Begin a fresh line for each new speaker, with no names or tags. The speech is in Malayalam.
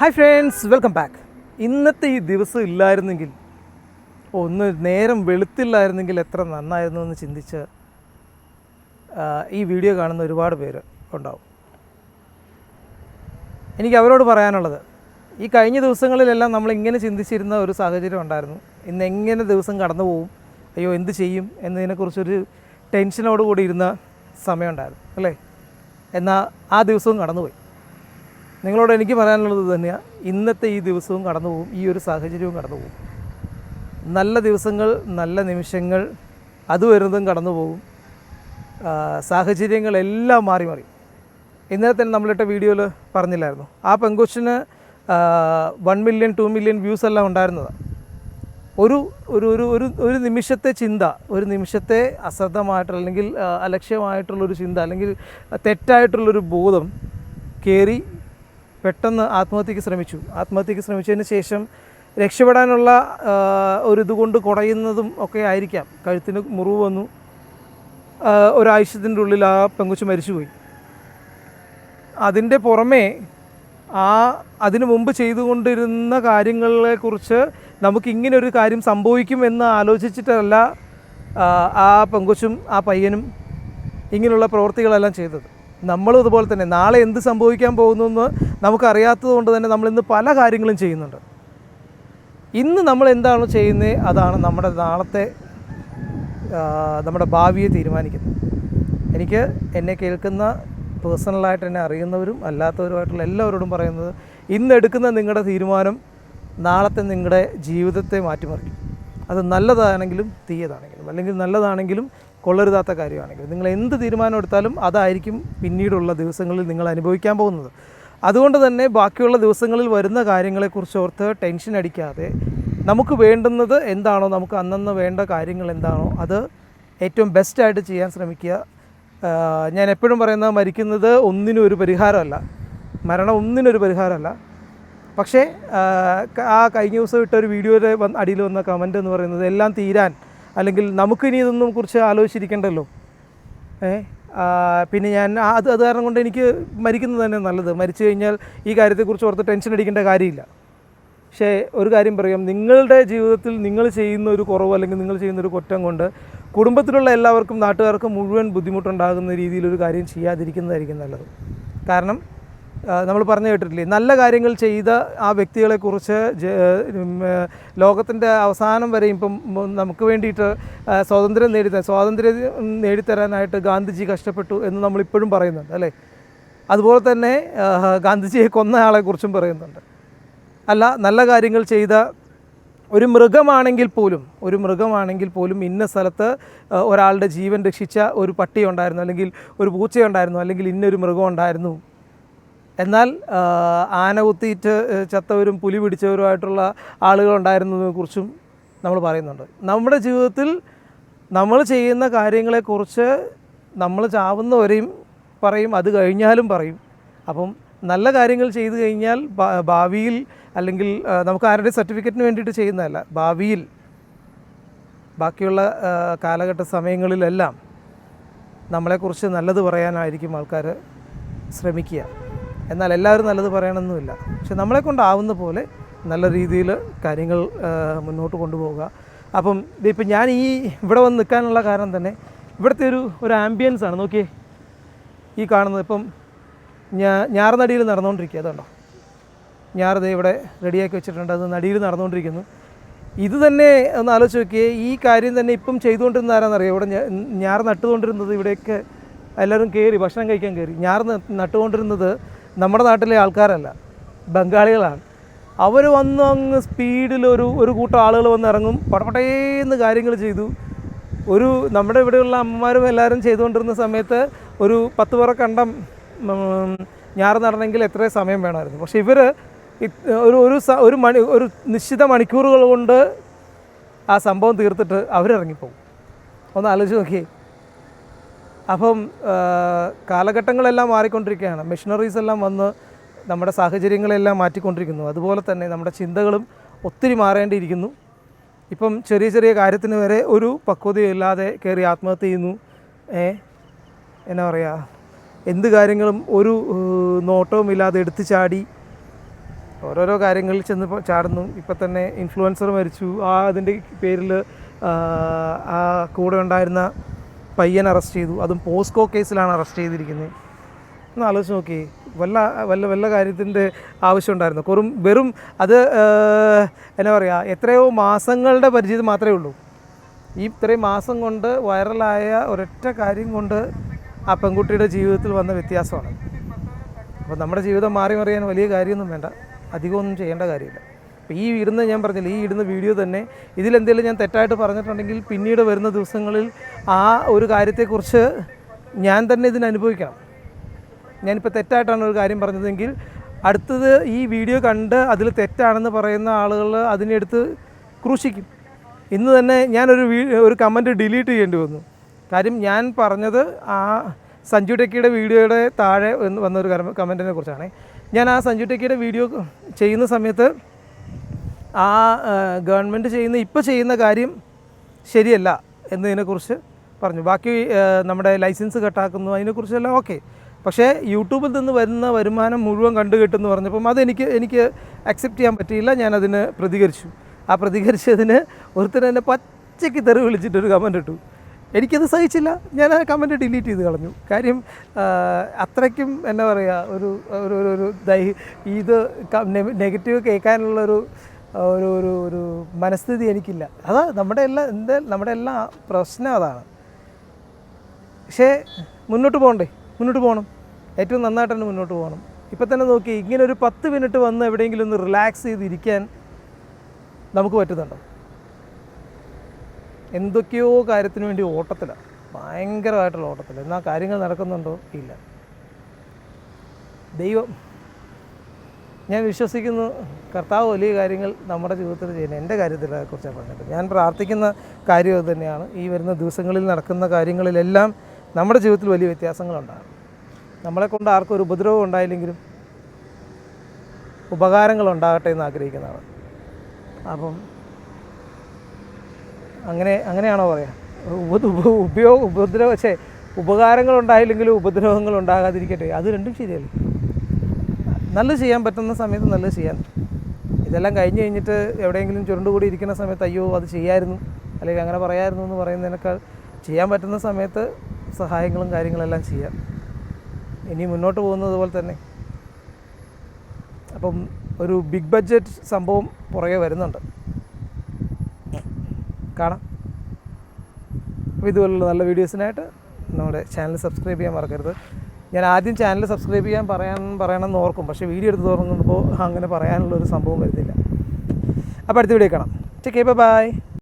ഹായ് ഫ്രണ്ട്സ് വെൽക്കം ബാക്ക് ഇന്നത്തെ ഈ ദിവസം ഇല്ലായിരുന്നെങ്കിൽ ഒന്ന് നേരം വെളുത്തില്ലായിരുന്നെങ്കിൽ എത്ര നന്നായിരുന്നു എന്ന് ചിന്തിച്ച് ഈ വീഡിയോ കാണുന്ന ഒരുപാട് പേര് ഉണ്ടാവും. എനിക്ക് അവരോട് പറയാനുള്ളത് ഈ കഴിഞ്ഞ ദിവസങ്ങളിലെല്ലാം നമ്മൾ ഇങ്ങനെ ചിന്തിച്ചിരുന്ന ഒരു സാഹചര്യം ഉണ്ടായിരുന്നു. ഇന്ന് എങ്ങനെ ദിവസം കടന്നു പോകും അയ്യോ എന്ത് ചെയ്യും എന്നതിനെക്കുറിച്ചൊരു ടെൻഷനോടുകൂടി ഇരുന്ന സമയമുണ്ടായിരുന്നു അല്ലേ? എന്നാൽ ആ ദിവസവും കടന്നുപോയി. നിങ്ങളോട് എനിക്ക് പറയാനുള്ളത് തന്നെയാണ് ഇന്നത്തെ ഈ ദിവസവും കടന്നു പോകും ഈ ഒരു സാഹചര്യവും കടന്നു പോകും. നല്ല ദിവസങ്ങൾ നല്ല നിമിഷങ്ങൾ അത് വരുന്നതും കടന്നു പോകും. സാഹചര്യങ്ങളെല്ലാം മാറി മാറി. ഇന്നലെ തന്നെ നമ്മളിട്ട വീഡിയോയിൽ പറഞ്ഞില്ലായിരുന്നു. ആ പെങ്കൊച്ചിന് one million two million views എല്ലാം ഉണ്ടായിരുന്നത്. ഒരു ഒരു ഒരു ഒരു ഒരു നിമിഷത്തെ ചിന്ത ഒരു നിമിഷത്തെ അശ്രദ്ധമായിട്ടുള്ള അല്ലെങ്കിൽ അലക്ഷ്യമായിട്ടുള്ളൊരു ചിന്ത അല്ലെങ്കിൽ തെറ്റായിട്ടുള്ളൊരു ബോധം കയറി പെട്ടെന്ന് ആത്മഹത്യക്ക് ശ്രമിച്ചു. ആത്മഹത്യക്ക് ശ്രമിച്ചതിന് ശേഷം രക്ഷപ്പെടാനുള്ള ഒരു ഇതുകൊണ്ട് കുടയുന്നതും ഒക്കെ ആയിരിക്കാം. കഴുത്തിന് മുറിവ് വന്നു. ഒരാഴ്ചത്തിന്റെ ഉള്ളിൽ ആ പെങ്കുച്ച് മരിച്ചുപോയി. അതിന്റെ പുറമേ ആ അതിനു മുമ്പ് ചെയ്തുകൊണ്ടിരുന്ന കാര്യങ്ങളെക്കുറിച്ച് നമുക്ക് ഇങ്ങനെ ഒരു കാര്യം സംഭവിക്കും എന്ന് ആലോചിച്ചിട്ടല്ല ആ പെങ്കൊച്ചും ആ പയ്യനും ഇങ്ങനെയുള്ള പ്രവൃത്തികളെല്ലാം ചെയ്തത്. നമ്മളും ഇതുപോലെ തന്നെ. നാളെ എന്ത് സംഭവിക്കാൻ പോകുന്നു എന്ന് നമുക്കറിയാത്തത് കൊണ്ട് തന്നെ നമ്മൾ ഇന്ന് പല കാര്യങ്ങളും ചെയ്യുന്നുണ്ട്. ഇന്ന് നമ്മൾ എന്താണ് ചെയ്യുന്നത്? അതാണ് നമ്മുടെ നാളത്തെ നമ്മുടെ ഭാവിയെ തീരുമാനിക്കുന്നത്. എനിക്ക് എന്നെ കേൾക്കുന്ന പേഴ്സണലായിട്ട് എന്നെ അറിയുന്നവരും അല്ലാത്തവരുമായിട്ടുള്ള എല്ലാവരോടും പറയുന്നത് ഇന്ന് എടുക്കുന്ന നിങ്ങളുടെ തീരുമാനം നാളത്തെ നിങ്ങളുടെ ജീവിതത്തെ മാറ്റിമറിക്കും. അത് നല്ലതാണെങ്കിലും തീയതാണെങ്കിലും അല്ലെങ്കിൽ നല്ലതാണെങ്കിലും കൊള്ളരുതാത്ത കാര്യമാണെങ്കിൽ നിങ്ങൾ എന്ത് തീരുമാനം എടുത്താലും അതായിരിക്കും പിന്നീടുള്ള ദിവസങ്ങളിൽ നിങ്ങൾ അനുഭവിക്കാൻ പോകുന്നത്. അതുകൊണ്ട് തന്നെ ബാക്കിയുള്ള ദിവസങ്ങളിൽ വരുന്ന കാര്യങ്ങളെക്കുറിച്ച് ഓർത്ത് ടെൻഷൻ അടിക്കാതെ നമുക്ക് വേണ്ടുന്നത് എന്താണോ നമുക്ക് അന്നന്ന് വേണ്ട കാര്യങ്ങൾ എന്താണോ അത് ഏറ്റവും ബെസ്റ്റായിട്ട് ചെയ്യാൻ ശ്രമിക്കുക. ഞാൻ എപ്പോഴും പറയുന്നത് മരിക്കുന്നത് ഒന്നിനും ഒരു പരിഹാരമല്ല. മരണം ഒന്നിനൊരു പരിഹാരമല്ല. പക്ഷേ ആ, കഴിഞ്ഞ ദിവസം ഇട്ട ഒരു വീഡിയോയുടെ അടിയിൽ വന്ന കമന്റ് എന്ന് പറയുന്നത് എല്ലാം തീരാൻ അല്ലെങ്കിൽ നമുക്കിനി ഇതൊന്നും കുറിച്ച് ആലോചിച്ചിരിക്കണ്ടല്ലോ. ഏ പിന്നെ ഞാൻ അത് അത് കാരണം കൊണ്ട് എനിക്ക് മരിക്കുന്നത് തന്നെ നല്ലത്. മരിച്ചു കഴിഞ്ഞാൽ ഈ കാര്യത്തെക്കുറിച്ച് ഓർത്ത് ടെൻഷൻ അടിക്കേണ്ട കാര്യമില്ല. പക്ഷേ ഒരു കാര്യം പറയാം. നിങ്ങളുടെ ജീവിതത്തിൽ നിങ്ങൾ ചെയ്യുന്ന ഒരു കുറവ് അല്ലെങ്കിൽ നിങ്ങൾ ചെയ്യുന്ന ഒരു കുറ്റം കൊണ്ട് കുടുംബത്തിലുള്ള എല്ലാവർക്കും നാട്ടുകാർക്കും മുഴുവൻ ബുദ്ധിമുട്ടുണ്ടാകുന്ന രീതിയിലൊരു കാര്യം ചെയ്യാതിരിക്കുന്നതായിരിക്കും നല്ലത്. കാരണം നമ്മൾ പറഞ്ഞു കേട്ടിട്ടില്ലേ? നല്ല കാര്യങ്ങൾ ചെയ്ത ആ വ്യക്തികളെക്കുറിച്ച് ലോകത്തിന്റെ അവസാനം വരെ ഇപ്പം നമുക്ക് വേണ്ടിയിട്ട് സ്വാതന്ത്ര്യം നേടിത്തരാൻ സ്വാതന്ത്ര്യം നേടിത്തരാനായിട്ട് ഗാന്ധിജി കഷ്ടപ്പെട്ടു എന്ന് നമ്മളിപ്പോഴും പറയുന്നുണ്ട് അല്ലേ? അതുപോലെ തന്നെ ഗാന്ധിജിയെ കൊന്ന ആളെക്കുറിച്ചും പറയുന്നുണ്ട്. അല്ല നല്ല കാര്യങ്ങൾ ചെയ്ത ഒരു മൃഗമാണെങ്കിൽ പോലും ഒരു മൃഗമാണെങ്കിൽ പോലും ഇന്ന സ്ഥലത്ത് ഒരാളുടെ ജീവൻ രക്ഷിച്ച ഒരു പട്ടി ഉണ്ടായിരുന്നു അല്ലെങ്കിൽ ഒരു പൂച്ചയുണ്ടായിരുന്നു അല്ലെങ്കിൽ ഇന്നൊരു മൃഗം ഉണ്ടായിരുന്നു എന്നാൽ ആന കുത്തിയിട്ട് ചത്തവരും പുലി പിടിച്ചവരുമായിട്ടുള്ള ആളുകൾ ഉണ്ടായിരുന്നതിനെ കുറിച്ചും നമ്മൾ പറയുന്നുണ്ട്. നമ്മുടെ ജീവിതത്തിൽ നമ്മൾ ചെയ്യുന്ന കാര്യങ്ങളെക്കുറിച്ച് നമ്മൾ ചാവുന്നവരെയും പറയും അത് കഴിഞ്ഞാലും പറയും. അപ്പം നല്ല കാര്യങ്ങൾ ചെയ്തു കഴിഞ്ഞാൽ ഭാവിയിൽ അല്ലെങ്കിൽ നമുക്ക് ആരുടെ സർട്ടിഫിക്കറ്റിന് വേണ്ടിയിട്ട് ചെയ്യുന്നതല്ല. ഭാവിയിൽ ബാക്കിയുള്ള കാലഘട്ട സമയങ്ങളിലെല്ലാം നമ്മളെക്കുറിച്ച് നല്ലത് പറയാനായിരിക്കും ആൾക്കാർ ശ്രമിക്കുക. എന്നാൽ എല്ലാവരും നല്ലത് പറയണമെന്നില്ല പക്ഷെ നമ്മളെ കൊണ്ടാവുന്ന പോലെ നല്ല രീതിയിൽ കാര്യങ്ങൾ മുന്നോട്ട് കൊണ്ടുപോവുക. അപ്പം ഇതിപ്പോൾ ഞാൻ ഈ ഇവിടെ വന്ന് നിൽക്കാനുള്ള കാരണം തന്നെ ഇവിടുത്തെ ഒരു ഒരു ആംബിയൻസ് ആണ്. നോക്കിയേ ഈ കാണുന്നത് ഇപ്പം ഞാ ഞാറുനടിയിൽ നടന്നുകൊണ്ടിരിക്കുക. അതുണ്ടോ ഞാറ് ദേ ഇവിടെ റെഡിയാക്കി വെച്ചിട്ടുണ്ട്. അത് നടിയിൽ നടന്നുകൊണ്ടിരിക്കുന്നു. ഇത് തന്നെ ഒന്ന് ആലോചിച്ച് നോക്കിയേ ഈ കാര്യം തന്നെ ഇപ്പം ചെയ്തുകൊണ്ടിരുന്ന ആരാന്നറിയാം? ഇവിടെ ഞാറ് നട്ടുകൊണ്ടിരുന്നത് ഇവിടെയൊക്കെ എല്ലാവരും കയറി ഭക്ഷണം കഴിക്കാൻ കയറി ഞാറ് നട്ടുകൊണ്ടിരുന്നത് നമ്മുടെ നാട്ടിലെ ആൾക്കാരല്ല ബംഗാളികളാണ്. അവർ വന്ന് അങ്ങ് സ്പീഡിൽ ഒരു ഒരു കൂട്ടം ആളുകൾ വന്ന് ഇറങ്ങും പടപടേന്ന് കാര്യങ്ങൾ ചെയ്തു. ഒരു നമ്മുടെ ഇവിടെയുള്ള അമ്മമാരും എല്ലാവരും ചെയ്തുകൊണ്ടിരുന്ന സമയത്ത് ഒരു പത്ത് പേരെ കണ്ടം ഞാറ് നടണമെങ്കിൽ എത്ര സമയം വേണമായിരുന്നു. പക്ഷേ ഇവർ ഒരു ഒരു ഒരു മണി ഒരു നിശ്ചിത മണിക്കൂറുകൾ കൊണ്ട് ആ സംഭവം തീർത്തിട്ട് അവരിറങ്ങിപ്പോകും. ഒന്ന് ആലോചിച്ച് നോക്കിയേ. അപ്പം കാലഘട്ടങ്ങളെല്ലാം മാറിക്കൊണ്ടിരിക്കുകയാണ്. മെഷീനറീസ് എല്ലാം വന്ന് നമ്മുടെ സാഹചര്യങ്ങളെല്ലാം മാറ്റിക്കൊണ്ടിരിക്കുന്നു. അതുപോലെ തന്നെ നമ്മുടെ ചിന്തകളും ഒത്തിരി മാറേണ്ടിയിരിക്കുന്നു. ഇപ്പം ചെറിയ ചെറിയ കാര്യത്തിന് വരെ ഒരു പക്വതയില്ലാതെ കയറി ആത്മഹത്യ ചെയ്യുന്നു. ഏ? എന്നാ പറയുക എന്ത് കാര്യങ്ങളും ഒരു നോട്ടവും ഇല്ലാതെ എടുത്തു ചാടി ഓരോരോ കാര്യങ്ങളിൽ ചെന്ന് ചാടുന്നു. ഇപ്പം തന്നെ ഇൻഫ്ലുവൻസർ മരിച്ചു. ആ അതിന്റെ പേരിൽ ആ കൂടെ ഉണ്ടായിരുന്ന പയ്യൻ അറസ്റ്റ് ചെയ്തു. അതും പോസ്കോ കേസിലാണ് അറസ്റ്റ് ചെയ്തിരിക്കുന്നത്. ഒന്ന് ആലോചിച്ച് നോക്കി. വല്ല വല്ല വല്ല കാര്യത്തിന്റെ ആവശ്യമുണ്ടായിരുന്നു. കുറും വെറും അത് എന്നാ പറയുക എത്രയോ മാസങ്ങളുടെ പരിചയം മാത്രമേ ഉള്ളൂ. ഈ ഇത്രയും മാസം കൊണ്ട് വൈറലായ ഒരൊറ്റ കാര്യം കൊണ്ട് ആ പെൺകുട്ടിയുടെ ജീവിതത്തിൽ വന്ന വ്യത്യാസമാണ്. അപ്പോൾ നമ്മുടെ ജീവിതം മാറി മറിയാൻ വലിയ കാര്യമൊന്നും വേണ്ട. അധികമൊന്നും ചെയ്യേണ്ട കാര്യമില്ല. അപ്പോൾ ഈ ഇടുന്ന ഞാൻ പറഞ്ഞില്ല ഈ ഇടുന്ന വീഡിയോ തന്നെ ഇതിലെന്തെങ്കിലും ഞാൻ തെറ്റായിട്ട് പറഞ്ഞിട്ടുണ്ടെങ്കിൽ പിന്നീട് വരുന്ന ദിവസങ്ങളിൽ ആ ഒരു കാര്യത്തെക്കുറിച്ച് ഞാൻ തന്നെ ഇതിന് അനുഭവിക്കണം. ഞാനിപ്പോൾ തെറ്റായിട്ടാണ് ഒരു കാര്യം പറഞ്ഞതെങ്കിൽ അടുത്തത് ഈ വീഡിയോ കണ്ട് അതിൽ തെറ്റാണെന്ന് പറയുന്ന ആളുകൾ അതിനെടുത്ത് ക്രൂശിക്കും. ഇന്ന് തന്നെ ഞാനൊരു ഒരു കമന്റ് ഡിലീറ്റ് ചെയ്യേണ്ടി വന്നു. കാര്യം ഞാൻ പറഞ്ഞത് ആ സഞ്ജു ടെക്കിയുടെ വീഡിയോയുടെ താഴെ വന്ന് വന്ന ഒരു കമന്റിനെ കുറിച്ചാണ്. ഞാൻ ആ സഞ്ജു ടെക്കിയുടെ വീഡിയോ ചെയ്യുന്ന സമയത്ത് ആ ഗവൺമെന്റ് ചെയ്യുന്ന ഇപ്പോൾ ചെയ്യുന്ന കാര്യം ശരിയല്ല എന്നതിനെക്കുറിച്ച് പറഞ്ഞു. ബാക്കി നമ്മുടെ ലൈസൻസ് കട്ടാക്കുന്നു അതിനെക്കുറിച്ചെല്ലാം ഓക്കെ പക്ഷേ യൂട്യൂബിൽ നിന്ന് വരുന്ന വരുമാനം മുഴുവൻ കണ്ടു കിട്ടുമെന്ന് പറഞ്ഞപ്പം അതെനിക്ക് എനിക്ക് അക്സെപ്റ്റ് ചെയ്യാൻ പറ്റിയില്ല. ഞാനതിന് പ്രതികരിച്ചു. ആ പ്രതികരിച്ചതിന് ഒരുത്തർ എന്നെ പച്ചയ്ക്ക് തെറി വിളിച്ചിട്ടൊരു കമന്റ് ഇട്ടു. എനിക്കത് സഹിച്ചില്ല. ഞാൻ ആ കമന്റ് ഡിലീറ്റ് ചെയ്ത് കളഞ്ഞു. കാര്യം അത്രയ്ക്കും എന്നാ പറയുക ഒരു ഒരു ഒരു ഇത് നെഗറ്റീവ് കേൾക്കാനുള്ളൊരു ഒരു ഒരു ഒരു മനസ്ഥിതി എനിക്കില്ല. അതാ നമ്മുടെ എല്ലാ എന്താ നമ്മുടെ എല്ലാ പ്രശ്നം അതാണ്. പക്ഷേ മുന്നോട്ട് പോകണ്ടേ? മുന്നോട്ട് പോകണം. ഏറ്റവും നന്നായിട്ട് തന്നെ മുന്നോട്ട് പോകണം. ഇപ്പം തന്നെ നോക്കി ഇങ്ങനെ ഒരു പത്ത് മിനിറ്റ് വന്ന് എവിടെയെങ്കിലും ഒന്ന് റിലാക്സ് ചെയ്തിരിക്കാൻ നമുക്ക് പറ്റുന്നുണ്ടോ? എന്തൊക്കെയോ കാര്യത്തിന് വേണ്ടി ഓട്ടത്തിലാണ് ഭയങ്കരമായിട്ടുള്ള ഓട്ടത്തിൽ എന്നാൽ കാര്യങ്ങൾ നടക്കുന്നുണ്ടോ? ഇല്ല. ദൈവം ഞാൻ വിശ്വസിക്കുന്നു. കർത്താവ് വലിയ കാര്യങ്ങൾ നമ്മുടെ ജീവിതത്തിൽ ചെയ്യുന്നത് എന്റെ കാര്യത്തിൽ കുറിച്ചാണ് പറഞ്ഞത് ഞാൻ പ്രാർത്ഥിക്കുന്ന കാര്യം അത് തന്നെയാണ്. ഈ വരുന്ന ദിവസങ്ങളിൽ നടക്കുന്ന കാര്യങ്ങളിലെല്ലാം നമ്മുടെ ജീവിതത്തിൽ വലിയ വ്യത്യാസങ്ങളുണ്ടാകും. നമ്മളെ കൊണ്ട് ആർക്കും ഒരു ഉപദ്രവം ഉണ്ടായില്ലെങ്കിലും ഉപകാരങ്ങൾ ഉണ്ടാകട്ടെ എന്ന് ആഗ്രഹിക്കുന്നതാണ്. അപ്പം അങ്ങനെ അങ്ങനെയാണോ പറയാ? ഉപ ഉപ- ഉപയോഗ ഉപദ്രവ പക്ഷേ ഉപകാരങ്ങൾ ഉണ്ടായില്ലെങ്കിലും ഉപദ്രവങ്ങൾ ഉണ്ടാകാതിരിക്കട്ടെ അത് രണ്ടും ശരിയല്ലേ? നല്ലത് ചെയ്യാൻ പറ്റുന്ന സമയത്ത് നല്ലത് ചെയ്യാൻ. ഇതെല്ലാം കഴിഞ്ഞ് കഴിഞ്ഞിട്ട് എവിടെയെങ്കിലും ചുരുണ്ടുകൂടി ഇരിക്കുന്ന സമയത്ത് അയ്യോ അത് ചെയ്യായിരുന്നു. അല്ലെങ്കിൽ അങ്ങനെ പറയായിരുന്നു എന്ന് പറയുന്നതിനേക്കാൾ ചെയ്യാൻ പറ്റുന്ന സമയത്ത് സഹായങ്ങളും കാര്യങ്ങളെല്ലാം ചെയ്യാം. ഇനി മുന്നോട്ട് പോകുന്നത് പോലെ തന്നെ. അപ്പം ഒരു ബിഗ് ബഡ്ജറ്റ് സംഭവം പുറകെ വരുന്നുണ്ട്. കാണാം. അപ്പോൾ ഇതുപോലുള്ള നല്ല വീഡിയോസിനായിട്ട് നമ്മുടെ ചാനൽ സബ്സ്ക്രൈബ് ചെയ്യാൻ മറക്കരുത്. ഞാൻ ആദ്യം ചാനൽ സബ്സ്ക്രൈബ് ചെയ്യാൻ പറയാൻ പറയണമെന്ന് ഓർക്കും. പക്ഷേ വീഡിയോ എടുത്ത് തുറങ്ങുമ്പോൾ അങ്ങനെ പറയാനുള്ള ഒരു സംഭവം വരുന്നില്ല. അപ്പോൾ അടുത്ത വീഡിയോ കാണാം. ചെക്കേ ബൈ